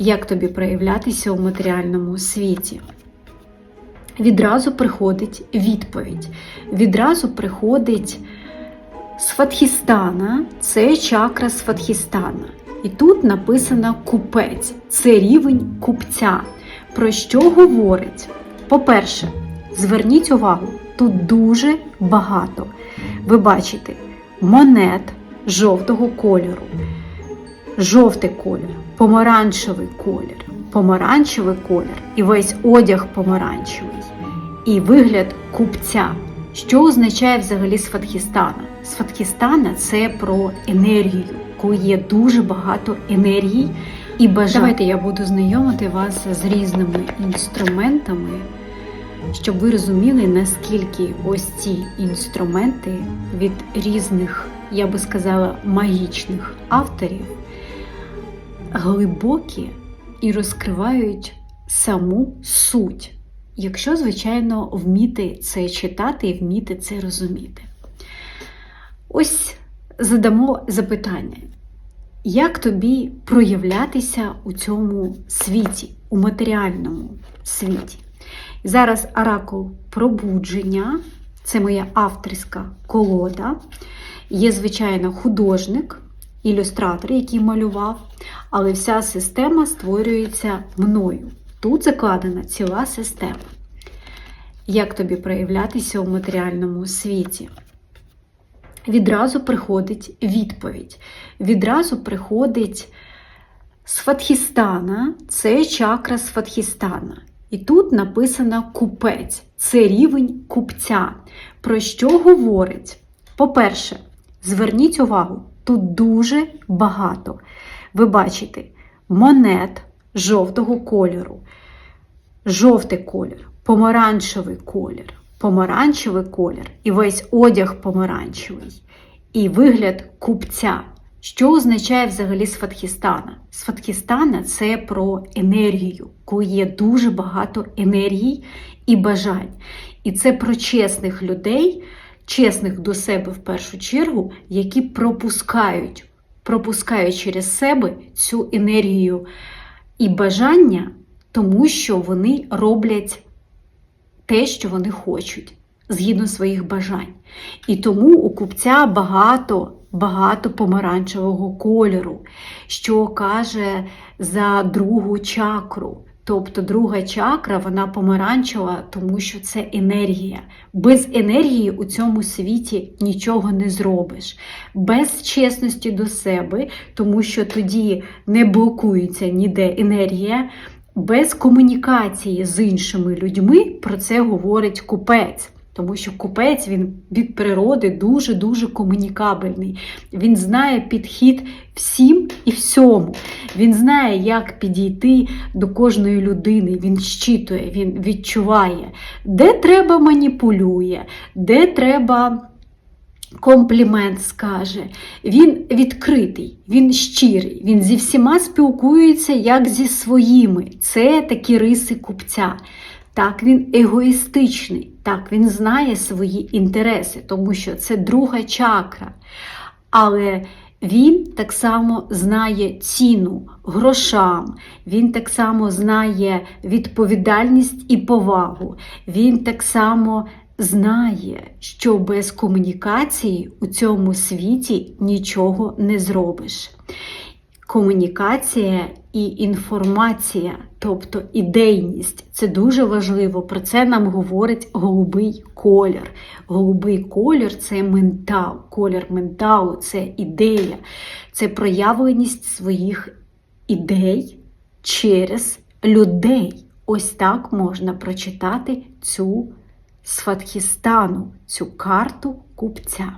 Як тобі проявлятися у матеріальному світі? Відразу приходить відповідь. Відразу приходить Сфатхістана, це чакра Сфатхістана. І тут написано купець, це рівень купця. Про що говорить? По-перше, зверніть увагу, тут дуже багато. Ви бачите монет жовтого кольору, жовтий колір, помаранчевий колір, помаранчевий колір і весь одяг помаранчевий, і вигляд купця. Що означає взагалі Сфатхістана? Сфатхістана це про енергію, коли є дуже багато енергії і бажань. Давайте я буду знайомити вас з різними інструментами, щоб ви розуміли, наскільки ось ці інструменти від різних, я би сказала, магічних авторів глибокі і розкривають саму суть якщо, звичайно, вміти це читати і вміти це розуміти. Ось задамо запитання, як тобі проявлятися у цьому світі, у матеріальному світі? Зараз оракул пробудження, це моя авторська колода. Є, звичайно, художник, ілюстратор, який малював, але вся система створюється мною. Тут закладена ціла система. Як тобі проявлятися у матеріальному світі? Відразу приходить відповідь. Відразу приходить Сфатхістана, це чакра Сфатхістана. І тут написано купець, це рівень купця. Про що говорить? По-перше, зверніть увагу, тут дуже багато. Ви бачите монет жовтого кольору, жовтий колір, помаранчевий колір, помаранчевий колір і весь одяг помаранчевий, і вигляд купця. Що означає взагалі Сфатхістана? Сфатхістана це про енергію, коли є дуже багато енергії і бажань. І це про чесних людей, чесних до себе в першу чергу, які пропускають, пропускають через себе цю енергію і бажання, тому що вони роблять те, що вони хочуть, згідно своїх бажань. І тому у купця багато. Багато помаранчевого кольору, що каже за другу чакру. Тобто друга чакра, вона помаранчева, тому що це енергія. Без енергії у цьому світі нічого не зробиш. Без чесності до себе, тому що тоді не блокується ніде енергія. Без комунікації з іншими людьми про це говорить купець. Тому що купець він від природи дуже-дуже комунікабельний. Він знає підхід всім і всьому. Він знає, як підійти до кожної людини. Він щитує, він відчуває, де треба маніпулює, де треба. Комплімент скаже, він відкритий, він щирий, він зі всіма спілкується як зі своїми. Це такі риси купця. Так, він егоїстичний, так, він знає свої інтереси, тому що це друга чакра. Але він так само знає ціну грошам, він так само знає відповідальність і повагу. Він так само знає, що без комунікації у цьому світі нічого не зробиш. Комунікація і інформація, тобто ідейність, це дуже важливо. Про це нам говорить голубий колір. Голубий колір це ментал, колір менталу, це ідея, це проявленість своїх ідей через людей. Ось так можна прочитати цю Сфатхістану, цю карту купця.